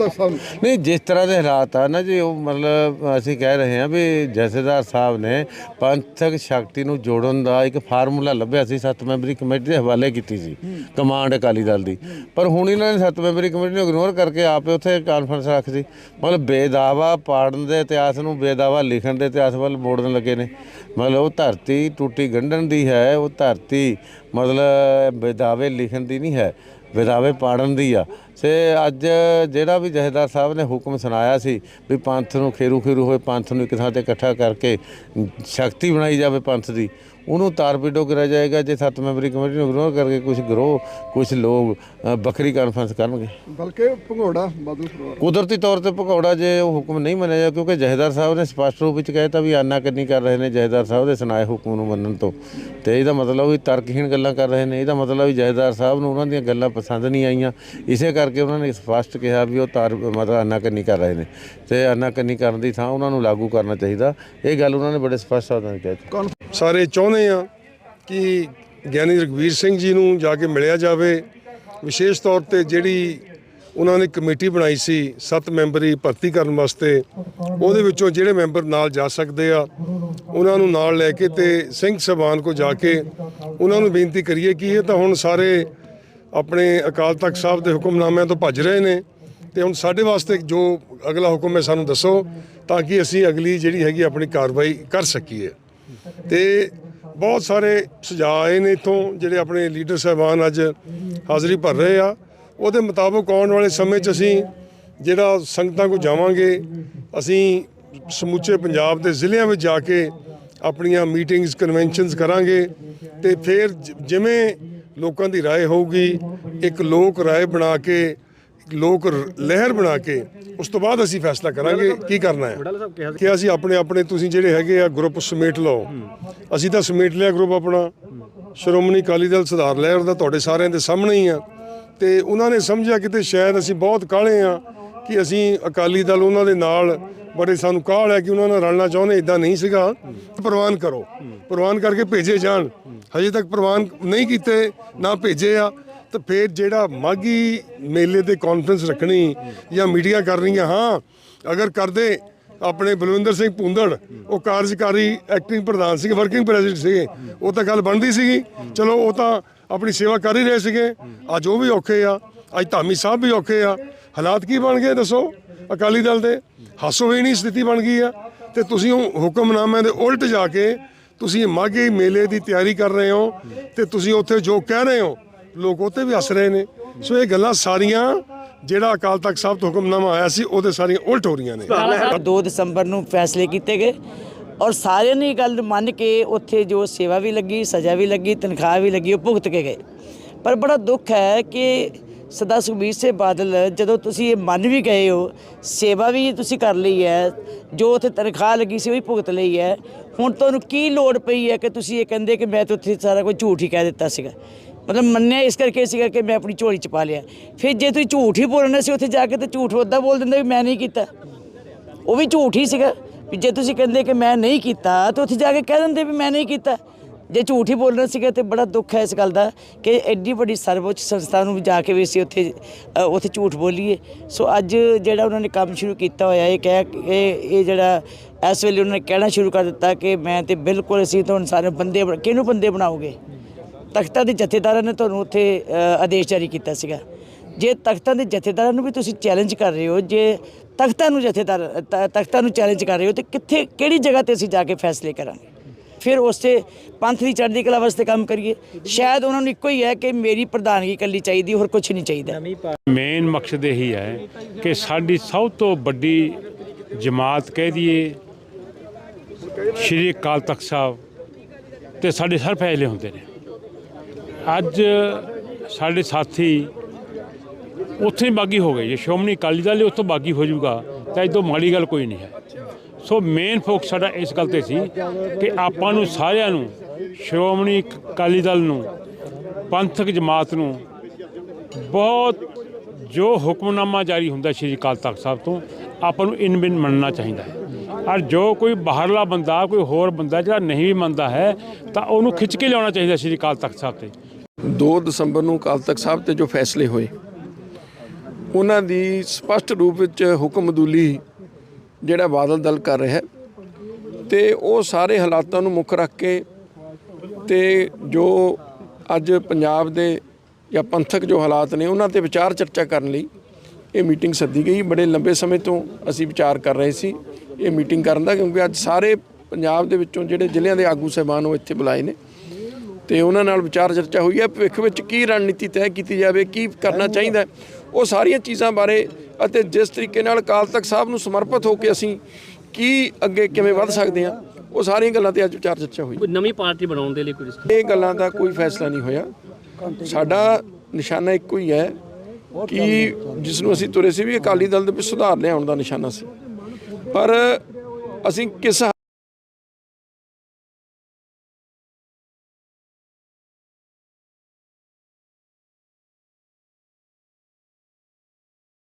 ਤਖਤ ਸਾਹਿਬ ਨਹੀਂ, ਜਿਸ ਤਰ੍ਹਾਂ ਦੇ ਹਾਲਾਤ ਆ ਨਾ ਜੀ, ਉਹ ਮਤਲਬ ਅਸੀਂ ਕਹਿ ਰਹੇ ਹਾਂ ਵੀ ਜਥੇਦਾਰ ਸਾਹਿਬ ਨੇ ਪੰਥਕ ਸ਼ਕਤੀ ਨੂੰ ਜੋੜਨ ਦਾ ਇੱਕ ਫਾਰਮੂਲਾ ਲੱਭਿਆ ਸੀ, ਸੱਤ ਮੈਂਬਰੀ ਕਮੇਟੀ ਦੇ ਹਵਾਲੇ ਕੀਤੀ ਸੀ, ਕਮਾਂਡ ਅਕਾਲੀ ਦਲ ਦੀ। ਪਰ ਹੁਣ ਇਹਨਾਂ ਨੇ ਸੱਤ ਮੈਂਬਰੀ ਕਮੇਟੀ ਨੂੰ ਇਗਨੋਰ ਕਰਕੇ ਆਪੇ ਉੱਥੇ ਕਾਨਫਰੰਸ ਰੱਖਦੀ। ਮਤਲਬ ਬੇਦਾਵਾ ਪਾੜਨ ਦੇ ਇਤਿਹਾਸ ਨੂੰ, ਬੇਦਾਵਾ ਲਿਖਣ ਦੇ ਇਤਿਹਾਸ ਵੱਲ ਮੋੜਨ ਲੱਗੇ ਨੇ। ਮਤਲਬ ਉਹ ਧਰਤੀ ਟੁੱਟੀ ਗੰਢਣ ਦੀ ਹੈ, ਉਹ ਧਰਤੀ ਮਤਲਬ ਬੇਦਾਵੇ ਲਿਖਣ ਦੀ ਨਹੀਂ ਹੈ। ਵਿਦਾਵੇ ਪਾੜਨ ਦੀ ਆ। ਸੇ ਅੱਜ ਜਿਹੜਾ ਵੀ ਜਹੇਦਾਰ ਸਾਹਿਬ ਨੇ ਹੁਕਮ ਸੁਣਾਇਆ ਸੀ ਵੀ ਪੰਥ ਨੂੰ ਖੇਰੂ ਖੇਰੂ ਹੋਏ, ਪੰਥ ਨੂੰ ਇੱਕ ਥਾਂ ਤੇ ਇਕੱਠਾ ਕਰਕੇ ਸ਼ਕਤੀ ਬਣਾਈ ਜਾਵੇ ਪੰਥ ਦੀ ਉਹਨੂੰ ਤਾਰਪੀਡੋ ਕਰਿਆ ਜਾਏਗਾ ਜੇ ਸੱਤ ਮੈਂਬਰੀ ਕਮੇਟੀ ਨੂੰ ਇਗਨੋਰ ਕਰਕੇ ਕੁਝ ਗਰੋਹ ਕੁਝ ਲੋਕ ਵੱਖਰੀ ਕਾਨਫਰੰਸ ਕਰਨਗੇ। ਬਲਕਿ ਭਗੌੜਾ ਬਾਦੂ ਸਰੋਵਰ ਕੁਦਰਤੀ ਤੌਰ ਤੇ ਭਗੌੜਾ ਜੇ ਉਹ ਹੁਕਮ ਨਹੀਂ ਮੰਨਿਆ ਜਾ ਕਿਉਂਕਿ ਜਹੇਦਾਰ ਸਾਹਿਬ ਨੇ ਸਪਸ਼ਟ ਰੂਪ ਵਿੱਚ ਕਹਿਤਾ ਵੀ ਆਨਾਕਾਨੀ ਕਰ ਰਹੇ ਨੇ ਜਹੇਦਾਰ ਸਾਹਿਬ ਦੇ ਸੁਣਾਏ ਹੁਕਮ ਨੂੰ ਮੰਨਣ ਤੋਂ। ਤੇ ਇਹਦਾ ਮਤਲਬ ਵੀ ਤਰਕਹੀਣ ਗੱਲਾਂ ਕਰ ਰਹੇ ਨੇ ਇਹਦਾ ਮਤਲਬ ਵੀ ਜਹੇਦਾਰ ਸਾਹਿਬ ਨੂੰ ਉਹਨਾਂ ਦੀਆਂ ਗੱਲਾਂ ਪਸੰਦ ਨਹੀਂ ਆਈਆਂ। ਇਸੇ ਕਰਕੇ ਉਹਨਾਂ ਨੇ ਸਪਸ਼ਟ ਕਿਹਾ ਵੀ ਉਹ ਤਾਰ ਮਤਲਬ ਆਨਾਕਾਨੀ ਕਰ ਰਹੇ ਨੇ। ਤੇ ਆਨਾਕਾਨੀ ਕਰਨ ਦੀ ਥਾਂ ਉਹਨਾਂ ਨੂੰ ਲਾਗੂ ਕਰਨਾ ਚਾਹੀਦਾ। ਇਹ ਗੱਲ ਉਹਨਾਂ ਨੇ ਬੜੇ ਸਪਸ਼ਟ ਕਹਿ। ਦਿੱਤੀ ਸਾਰੇ ਚਾਹੁੰਦੇ ਆ ਕਿ ਗਿਆਨੀ ਰਗਵੀਰ ਸਿੰਘ ਜੀ ਨੂੰ ਜਾ ਕੇ ਮਿਲਿਆ ਜਾਵੇ। ਵਿਸ਼ੇਸ਼ ਤੌਰ ਤੇ ਜਿਹੜੀ ਉਹਨਾਂ ਨੇ ਕਮੇਟੀ ਬਣਾਈ ਸੀ ਸੱਤ ਮੈਂਬਰੀ ਭਰਤੀ ਕਰਨ ਵਾਸਤੇ, ਉਹਦੇ ਵਿੱਚੋਂ ਜਿਹੜੇ ਮੈਂਬਰ ਨਾਲ ਜਾ ਸਕਦੇ ਆ, ਉਹਨਾਂ ਨੂੰ ਨਾਲ ਲੈ ਕੇ ਤੇ ਸਿੰਘ ਸਭਾਨ ਕੋ ਜਾ ਕੇ ਉਹਨਾਂ ਨੂੰ ਬੇਨਤੀ ਕਰੀਏ ਕਿ ਇਹ ਤਾਂ ਹੁਣ ਸਾਰੇ ਆਪਣੇ ਅਕਾਲ ਤਖਤ ਸਾਹਿਬ ਦੇ ਹੁਕਮਨਾਮਿਆਂ ਤੋਂ ਭੱਜ ਰਹੇ ਨੇ ਤੇ ਹੁਣ ਸਾਡੇ ਵਾਸਤੇ ਜੋ ਅਗਲਾ ਹੁਕਮ ਹੈ ਸਾਨੂੰ ਦੱਸੋ ਤਾਂ ਕਿ ਅਸੀਂ ਅਗਲੀ ਜਿਹੜੀ ਹੈਗੀ ਆਪਣੀ ਕਾਰਵਾਈ ਕਰ ਸਕੀਏ। ਤੇ ਬਹੁਤ ਸਾਰੇ ਸੁਝਾਅ ਆਏ ਨੇ ਇਥੋਂ ਜਿਹੜੇ ਆਪਣੇ ਲੀਡਰ ਸਾਹਿਬਾਨ ਅੱਜ ਹਾਜ਼ਰੀ ਭਰ ਰਹੇ ਆ ਉਹਦੇ ਮੁਤਾਬਕ ਆਉਣ ਵਾਲੇ ਸਮੇਂ 'ਚ ਅਸੀਂ ਜਿਹੜਾ ਸੰਗਤਾਂ ਕੋ ਜਾਵਾਂਗੇ ਅਸੀਂ ਸਮੁੱਚੇ ਪੰਜਾਬ ਦੇ ਜ਼ਿਲ੍ਹਿਆਂ ਵਿੱਚ ਜਾ ਕੇ ਆਪਣੀਆਂ ਮੀਟਿੰਗਸ ਕਨਵੈਨਸ਼ਨਸ ਕਰਾਂਗੇ ਤੇ ਫਿਰ ਜ- ਜਿਵੇਂ ਲੋਕਾਂ ਦੀ رائے ਹੋਊਗੀ ਇੱਕ ਲੋਕ رائے ਬਣਾ ਕੇ ਇੱਕ ਲੋਕ ਲਹਿਰ ਬਣਾ ਕੇ ਉਸ ਤੋਂ ਬਾਅਦ ਅਸੀਂ ਫੈਸਲਾ ਕਰਾਂਗੇ ਕੀ ਕਰਨਾ ਹੈ। ਕਿ ਅਸੀਂ ਆਪਣੇ ਆਪਣੇ ਤੁਸੀਂ ਜਿਹੜੇ ਹੈਗੇ ਆ ਗਰੁੱਪ ਸਮੇਟ ਲਓ। ਅਸੀਂ ਤਾਂ ਸਮੇਟ ਲਿਆ ਗਰੁੱਪ ਆਪਣਾ। ਸ਼੍ਰੋਮਣੀ ਅਕਾਲੀ ਦਲ ਸੁਧਾਰ ਲਹਿਰ ਦਾ ਤੁਹਾਡੇ ਸਾਰਿਆਂ ਦੇ ਸਾਹਮਣੇ ਹੀ ਆ। ਤੇ ਉਹਨਾਂ ਨੇ ਸਮਝਿਆ ਕਿਤੇ ਸ਼ਾਇਦ ਅਸੀਂ ਬਹੁਤ ਕਾਹਲੇ ਆ ਕਿ ਅਸੀਂ ਅਕਾਲੀ ਦਲ ਉਹਨਾਂ ਦੇ ਨਾਲ ਬੜੇ ਸਾਨੂੰ ਕਾਹਲ ਹੈ ਕਿ ਉਹਨਾਂ ਨਾਲ ਰਲਣਾ ਚਾਹੁੰਦੇ ਇਦਾਂ ਨਹੀਂ ਸੀਗਾ। ਪ੍ਰਵਾਨ ਕਰੋ। ਪ੍ਰਵਾਨ ਕਰਕੇ ਭੇਜੇ ਜਾਣ। ਹਜੇ ਤੱਕ ਪ੍ਰਵਾਨ ਨਹੀਂ ਕੀਤੇ ਨਾ ਭੇਜੇ ਆ। ਤਾਂ ਫਿਰ ਜਿਹੜਾ ਮਾਗੀ ਮੇਲੇ ਤੇ ਕਾਨਫਰੰਸ ਰੱਖਣੀ ਜਾਂ ਮੀਟਿੰਗਾਂ ਕਰਨੀਆਂ, ਹਾਂ, ਅਗਰ ਕਰਦੇ ਆਪਣੇ ਬਲਵਿੰਦਰ ਸਿੰਘ ਭੁੰਦੜ, ਉਹ ਕਾਰਜਕਾਰੀ ਐਕਟਿੰਗ ਪ੍ਰਧਾਨ ਸੀ ਵਰਕਿੰਗ ਪ੍ਰੈਜ਼ੀਡੈਂਟ ਸੀਗੇ, ਉਹ ਤਾਂ ਗੱਲ ਬਣਦੀ ਸੀਗੀ। ਚਲੋ, ਉਹ ਤਾਂ ਆਪਣੀ ਸੇਵਾ ਕਰ ਹੀ ਰਹੇ ਸੀਗੇ। ਅੱਜ ਉਹ ਵੀ ਔਖੇ ਆ, ਅੱਜ ਧਾਮੀ ਸਾਹਿਬ ਵੀ ਔਖੇ ਆ। ਹਾਲਾਤ ਕੀ ਬਣ ਗਏ ਦੱਸੋ ਅਕਾਲੀ ਦਲ ਦੇ? ਹਾਸੋਹੀਣੀ ਸਥਿਤੀ ਬਣ ਗਈ ਆ। ਤੇ ਤੁਸੀਂ ਉਹ ਹੁਕਮਨਾਮਿਆਂ ਦੇ ਉਲਟ ਜਾ ਕੇ ਤੁਸੀਂ ਮਾਘੀ ਮੇਲੇ ਦੀ ਤਿਆਰੀ ਕਰ ਰਹੇ ਹੋ ਤੇ ਤੁਸੀਂ ਉੱਥੇ ਜੋ ਕਹਿ ਰਹੇ ਹੋ ਲੋਕ ਉੱਤੇ ਵੀ ਹੱਸ ਰਹੇ ਨੇ। ਸੋ ਇਹ ਗੱਲਾਂ ਸਾਰੀਆਂ ਜਿਹੜਾ ਅਕਾਲ ਤਖਤ ਸਾਹਿਬ ਤੋਂ ਹੁਕਮਨਾਮਾ ਆਇਆ ਸੀ, ਉਹਦੇ ਸਾਰੀਆਂ ਉਲਟ ਹੋ ਰਹੀਆਂ ਨੇ। 2 ਦਸੰਬਰ ਨੂੰ ਫੈਸਲੇ ਕੀਤੇ ਗਏ ਔਰ ਸਾਰਿਆਂ ਨੇ ਇਹ ਗੱਲ ਮੰਨ ਕੇ ਉੱਥੇ ਜੋ ਸੇਵਾ ਵੀ ਲੱਗੀ, ਸਜ਼ਾ ਵੀ ਲੱਗੀ, ਤਨਖਾਹ ਵੀ ਲੱਗੀ, ਉਹ ਭੁਗਤ ਕੇ ਗਏ। ਪਰ ਬੜਾ ਦੁੱਖ ਹੈ ਕਿ ਸਦਾ ਸੁਖਬੀਰ ਸਿੰਘ ਬਾਦਲ, ਜਦੋਂ ਤੁਸੀਂ ਇਹ ਮੰਨ ਵੀ ਗਏ ਹੋ, ਸੇਵਾ ਵੀ ਤੁਸੀਂ ਕਰ ਲਈ ਹੈ, ਜੋ ਉੱਥੇ ਤਨਖਾਹ ਲੱਗੀ ਸੀ, ਉਹ ਵੀ ਭੁਗਤ ਲਈ ਹੈ। ਹੁਣ ਤੁਹਾਨੂੰ ਕੀ ਲੋੜ ਪਈ ਹੈ ਕਿ ਤੁਸੀਂ ਇਹ ਕਹਿੰਦੇ ਕਿ ਮੈਂ ਤਾਂ ਉੱਥੇ ਸਾਰਾ ਕੁਝ ਝੂਠ ਹੀ ਕਹਿ ਦਿੱਤਾ ਸੀਗਾ? ਮਤਲਬ ਮੰਨਿਆ ਇਸ ਕਰਕੇ ਸੀਗਾ ਕਿ ਮੈਂ ਆਪਣੀ ਝੋਲੀ ਚ ਪਾ ਲਿਆ। ਫਿਰ ਜੇ ਤੁਸੀਂ ਝੂਠ ਹੀ ਬੋਲਣਾ ਸੀ ਉੱਥੇ ਜਾ ਕੇ ਤੇ ਝੂਠ ਉੱਦਾਂ ਬੋਲ ਦਿੰਦੇ ਵੀ ਮੈਂ ਨਹੀਂ ਕੀਤਾ। ਉਹ ਵੀ ਝੂਠ ਹੀ ਸੀਗਾ। ਵੀ ਜੇ ਤੁਸੀਂ ਕਹਿੰਦੇ ਕਿ ਮੈਂ ਨਹੀਂ ਕੀਤਾ, ਤਾਂ ਉੱਥੇ ਜਾ ਕੇ ਕਹਿ ਦਿੰਦੇ ਵੀ ਮੈਂ ਨਹੀਂ ਕੀਤਾ। ਜੇ ਝੂਠ ਹੀ ਬੋਲਣਾ ਸੀਗਾ ਤੇ ਬੜਾ ਦੁੱਖ ਹੈ ਇਸ ਗੱਲ ਦਾ ਕਿ ਐਡੀ ਵੱਡੀ ਸਰਵਉੱਚ ਸੰਸਥਾ ਨੂੰ ਜਾ ਕੇ ਵੀ ਅਸੀਂ ਉੱਥੇ ਉੱਥੇ ਝੂਠ ਬੋਲੀਏ। ਸੋ ਅੱਜ ਜਿਹੜਾ ਉਹਨਾਂ ਨੇ ਕੰਮ ਸ਼ੁਰੂ ਕੀਤਾ ਹੋਇਆ, ਇਹ ਕਹਿ ਇਹ ਇਹ ਜਿਹੜਾ ਇਸ ਵੇਲੇ ਉਹਨਾਂ ਨੇ ਕਹਿਣਾ ਸ਼ੁਰੂ ਕਰ ਦਿੱਤਾ ਕਿ ਮੈਂ ਤੇ ਬਿਲਕੁਲ ਅਸੀਂ ਤੁਹਾਨੂੰ ਸਾਰੇ ਬੰਦੇ ਬਣਾ- ਕਿਹਨੂੰ ਬੰਦੇ ਬਣਾਓਗੇ? ਤਖਤਾਂ ਦੇ ਜਥੇਦਾਰਾਂ ਨੇ ਤੁਹਾਨੂੰ ਉੱਥੇ ਆਦੇਸ਼ ਜਾਰੀ ਕੀਤਾ ਸੀਗਾ। ਜੇ ਤਖਤਾਂ ਦੇ ਜਥੇਦਾਰਾਂ ਨੂੰ ਵੀ ਤੁਸੀਂ ਚੈਲੰਜ ਕਰ ਰਹੇ ਹੋ, ਜੇ ਤਖਤਾਂ ਨੂੰ ਜਥੇਦਾਰ, ਤ- ਤਖਤਾਂ ਨੂੰ ਚੈਲੰਜ ਕਰ ਰਹੇ ਹੋ, ਤੇ ਕਿੱਥੇ, ਕਿਹੜੀ ਜਗ੍ਹਾ ਤੇ ਅਸੀਂ ਜਾ ਕੇ ਫੈਸਲੇ ਕਰਾਂਗੇ? ਫਿਰ ਉਸੇ ਪੰਥ ਦੀ ਚੜ੍ਹਦੀ ਕਲਾ ਵਾਸਤੇ ਕੰਮ ਕਰੀਏ। ਸ਼ਾਇਦ ਉਹਨਾਂ ਨੂੰ ਇੱਕੋ ਹੀ ਹੈ ਕਿ ਮੇਰੀ ਪ੍ਰਧਾਨਗੀ ਇਕੱਲੀ ਚਾਹੀਦੀ, ਹੋਰ ਕੁਝ ਨਹੀਂ ਚਾਹੀਦਾ। ਮੇਨ ਮਕਸਦ ਇਹੀ ਹੈ ਕਿ ਸਾਡੀ ਸਭ ਤੋਂ ਵੱਡੀ ਜਮਾਤ ਕਹਿ ਦਈਏ, ਸ਼੍ਰੀ ਅਕਾਲ ਤਖਤ ਸਾਹਿਬ ਤੇ ਸਾਡੇ ਹਰ ਫੈਸਲੇ ਹੁੰਦੇ ਨੇ। ਅੱਜ ਸਾਡੇ ਸਾਥੀ ਉੱਥੇ ਹੀ ਬਾਗੀ ਹੋ ਗਏ। ਜੇ ਸ਼੍ਰੋਮਣੀ ਅਕਾਲੀ ਦਲ ਉੱਥੋਂ ਬਾਗੀ ਹੋ ਜਾਊਗਾ, ਤਾਂ ਇਹ ਤੋਂ ਮਾੜੀ ਗੱਲ ਕੋਈ ਨਹੀਂ ਹੈ। ਸੋ ਮੇਨ ਫੋਕਸ ਸਾਡਾ ਇਸ ਗੱਲ ਤੇ ਸੀ ਕਿ ਆਪਾਂ ਨੂੰ ਸਾਰਿਆਂ ਨੂੰ, ਸ਼੍ਰੋਮਣੀ ਅਕਾਲੀ ਦਲ ਨੂੰ, ਪੰਥਕ ਜਮਾਤ ਨੂੰ ਬਹੁਤ ਜੋ ਹੁਕਮਨਾਮਾ ਜਾਰੀ ਹੁੰਦਾ ਸ਼੍ਰੀ ਅਕਾਲ ਤਖਤ ਸਾਹਿਬ ਤੋਂ, ਆਪਾਂ ਨੂੰ ਇਨ ਬਿਨ ਮੰਨਣਾ ਚਾਹੀਦਾ ਹੈ। ਔਰ ਜੋ ਕੋਈ ਬਾਹਰਲਾ ਬੰਦਾ, ਕੋਈ ਹੋਰ ਬੰਦਾ ਜਿਹੜਾ ਨਹੀਂ ਵੀ ਮੰਨਦਾ ਹੈ, ਤਾਂ ਉਹਨੂੰ ਖਿੱਚ ਕੇ ਲਿਆਉਣਾ ਚਾਹੀਦਾ ਸ਼੍ਰੀ ਅਕਾਲ ਤਖਤ ਸਾਹਿਬ ਤੇ। 2 ਦਸੰਬਰ ਨੂੰ ਅਕਾਲ ਤਖਤ ਸਾਹਿਬ ਤੇ ਜੋ ਫੈਸਲੇ ਹੋਏ, ਉਹਨਾਂ ਦੀ ਸਪਸ਼ਟ ਰੂਪ ਵਿੱਚ ਹੁਕਮਦੂਲੀ ਜਿਹੜਾ ਬਾਦਲ ਦਲ ਕਰ ਰਿਹਾ ਹੈ ਤੇ ਉਹ ਸਾਰੇ ਹਾਲਾਤਾਂ ਨੂੰ ਮੁੱਖ ਰੱਖ ਕੇ ਤੇ ਜੋ ਅੱਜ ਪੰਜਾਬ ਦੇ ਜਾਂ ਪੰਥਕ ਜੋ ਹਾਲਾਤ ਨੇ, ਉਹਨਾਂ ਤੇ ਵਿਚਾਰ ਚਰਚਾ ਕਰਨ ਲਈ ਇਹ ਮੀਟਿੰਗ ਸੱਦੀ ਗਈ। ਬੜੇ ਲੰਬੇ ਸਮੇਂ ਤੋਂ ਅਸੀਂ ਵਿਚਾਰ ਕਰ ਰਹੇ ਸੀ ਇਹ ਮੀਟਿੰਗ ਕਰਨ ਦਾ, ਕਿਉਂਕਿ ਅੱਜ ਸਾਰੇ ਪੰਜਾਬ ਦੇ ਵਿੱਚੋਂ ਜਿਹੜੇ ਜ਼ਿਲ੍ਹਿਆਂ ਦੇ ਆਗੂ ਸਹਿਬਾਨ ਉਹ ਇੱਥੇ ਬੁਲਾਏ ਨੇ। ਤੇ ਉਹਨਾਂ ਨਾਲ ਵਿਚਾਰ ਚਰਚਾ ਹੋਈ ਹੈ ਭਵਿੱਖ ਵਿੱਚ ਕੀ ਰਣਨੀਤੀ ਤੈਅ ਕੀਤੀ ਜਾਵੇ ਕੀ ਕਰਨਾ ਚਾਹੀਦਾ ਉਹ ਸਾਰੀਆਂ ਚੀਜ਼ਾਂ ਬਾਰੇ ਅਤੇ ਜਿਸ ਤਰੀਕੇ ਨਾਲ ਅਕਾਲ ਤਖਤ ਸਾਹਿਬ ਨੂੰ ਸਮਰਪਿਤ ਹੋ ਕੇ ਅਸੀਂ ਕੀ ਅੱਗੇ ਕਿਵੇਂ ਵੱਧ ਸਕਦੇ ਹਾਂ ਉਹ ਸਾਰੀਆਂ ਗੱਲਾਂ ਤੇ ਅੱਜ ਵਿਚਾਰ ਚਰਚਾ ਹੋਈ। ਕੋਈ ਨਵੀਂ ਪਾਰਟੀ ਬਣਾਉਣ ਦੇ ਲਈ ਕੋਈ ਇਹ ਗੱਲਾਂ ਦਾ ਕੋਈ ਫੈਸਲਾ ਨਹੀਂ ਹੋਇਆ। ਸਾਡਾ ਨਿਸ਼ਾਨਾ ਇੱਕੋ ਹੀ ਹੈ ਕਿ ਜਿਸ ਨੂੰ ਅਸੀਂ ਤੁਰੇ ਸੀ ਵੀ ਅਕਾਲੀ ਦਲ ਦੇ ਵਿੱਚ ਸੁਧਾਰ ਲਿਆਉਣ ਦਾ ਨਿਸ਼ਾਨਾ ਸੀ। ਪਰ ਅਸੀਂ ਕਿਸ